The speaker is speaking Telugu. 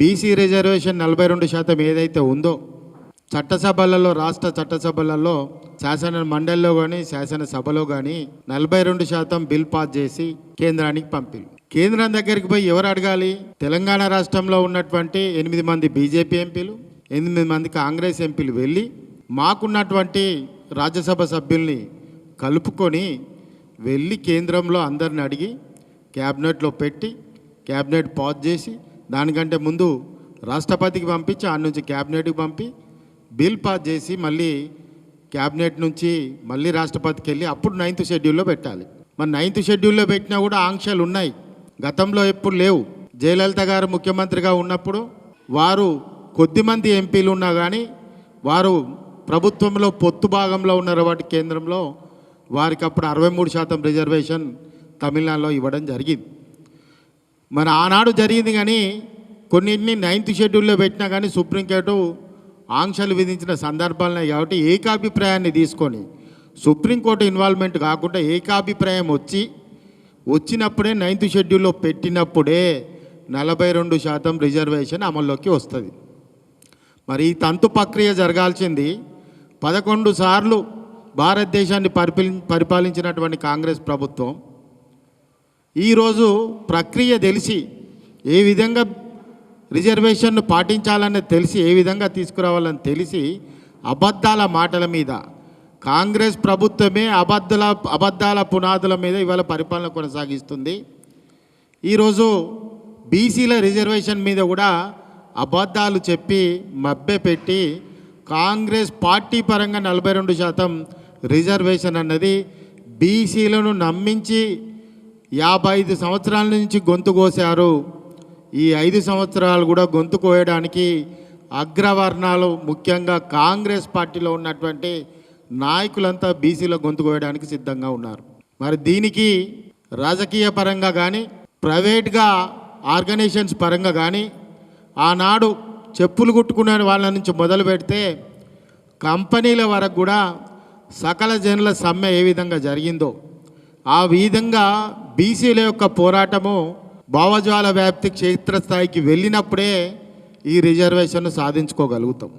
బీసీ రిజర్వేషన్ నలభై రెండు శాతం ఏదైతే ఉందో చట్టసభలలో రాష్ట్ర చట్టసభలలో శాసన మండలిలో కానీ శాసనసభలో కానీ నలభై రెండు శాతం బిల్ పాస్ చేసి కేంద్రానికి పంపిలు కేంద్రం దగ్గరికి పోయి ఎవరు అడగాలి? తెలంగాణ రాష్ట్రంలో ఉన్నటువంటి ఎనిమిది మంది బీజేపీ ఎంపీలు ఎనిమిది మంది కాంగ్రెస్ ఎంపీలు వెళ్ళి మాకున్నటువంటి రాజ్యసభ సభ్యుల్ని కలుపుకొని వెళ్ళి కేంద్రంలో అందరిని అడిగి క్యాబినెట్లో పెట్టి క్యాబినెట్ పాజ్ చేసి దానికంటే ముందు రాష్ట్రపతికి పంపించి ఆ నుంచి క్యాబినెట్కి పంపి బిల్ పాస్ చేసి మళ్ళీ క్యాబినెట్ నుంచి మళ్ళీ రాష్ట్రపతికి వెళ్ళి అప్పుడు నైన్త్ షెడ్యూల్లో పెట్టాలి. మరి నైన్త్ షెడ్యూల్లో పెట్టినా కూడా ఆంక్షలు ఉన్నాయి. గతంలో ఎప్పుడు లేవు. జయలలిత గారు ముఖ్యమంత్రిగా ఉన్నప్పుడు వారు కొద్దిమంది ఎంపీలు ఉన్నా కానీ వారు ప్రభుత్వంలో పొత్తు భాగంలో ఉన్నారు వాటి కేంద్రంలో వారికి అప్పుడు అరవై మూడు శాతం రిజర్వేషన్ తమిళనాడులో ఇవ్వడం జరిగింది. మరి ఆనాడు జరిగింది కానీ కొన్నింటిని నైన్త్ షెడ్యూల్లో పెట్టినా కానీ సుప్రీంకోర్టు ఆంక్షలు విధించిన సందర్భాలున్నాయి కాబట్టి ఏకాభిప్రాయాన్ని తీసుకొని సుప్రీంకోర్టు ఇన్వాల్వ్మెంట్ కాకుండా ఏకాభిప్రాయం వచ్చి వచ్చినప్పుడే నైన్త్ షెడ్యూల్లో పెట్టినప్పుడే నలభై రెండు శాతం రిజర్వేషన్ అమల్లోకి వస్తుంది. మరి ఈ తంతు ప్రక్రియ జరగాల్సింది పదకొండు సార్లు భారతదేశాన్ని పరిపాలించినటువంటి కాంగ్రెస్ ప్రభుత్వం ఈరోజు ప్రక్రియ తెలిసి ఏ విధంగా రిజర్వేషన్ను పాటించాలని తెలిసి ఏ విధంగా తీసుకురావాలని తెలిసి అబద్ధాల మాటల మీద కాంగ్రెస్ ప్రభుత్వమే అబద్ధాల అబద్ధాల పునాదుల మీద ఇవాళ పరిపాలన కొనసాగిస్తుంది. ఈరోజు బీసీల రిజర్వేషన్ మీద కూడా అబద్ధాలు చెప్పి మభ్యపెట్టి కాంగ్రెస్ పార్టీ పరంగా నలభై రెండు శాతం రిజర్వేషన్ అన్నది బీసీలను నమ్మించి యాభై ఐదు సంవత్సరాల నుంచి గొంతు కోసారు ఈ ఐదు సంవత్సరాలు కూడా గొంతు కోయడానికి అగ్రవర్ణాలు ముఖ్యంగా కాంగ్రెస్ పార్టీలో ఉన్నటువంటి నాయకులంతా బీసీలో గొంతు కోయడానికి సిద్ధంగా ఉన్నారు. మరి దీనికి రాజకీయ పరంగా కానీ ప్రైవేట్గా ఆర్గనైజేషన్స్ పరంగా కానీ ఆనాడు చెప్పులు కుట్టుకునే వాళ్ళ నుంచి మొదలు పెడితే కంపెనీల వరకు కూడా సకల జనుల సమ్మె ఏ విధంగా జరిగిందో ఆ విధంగా బీసీల యొక్క పోరాటము భావజాల వ్యాప్తి క్షేత్రస్థాయికి వెళ్ళినప్పుడే ఈ రిజర్వేషన్ను సాధించుకోగలుగుతాం.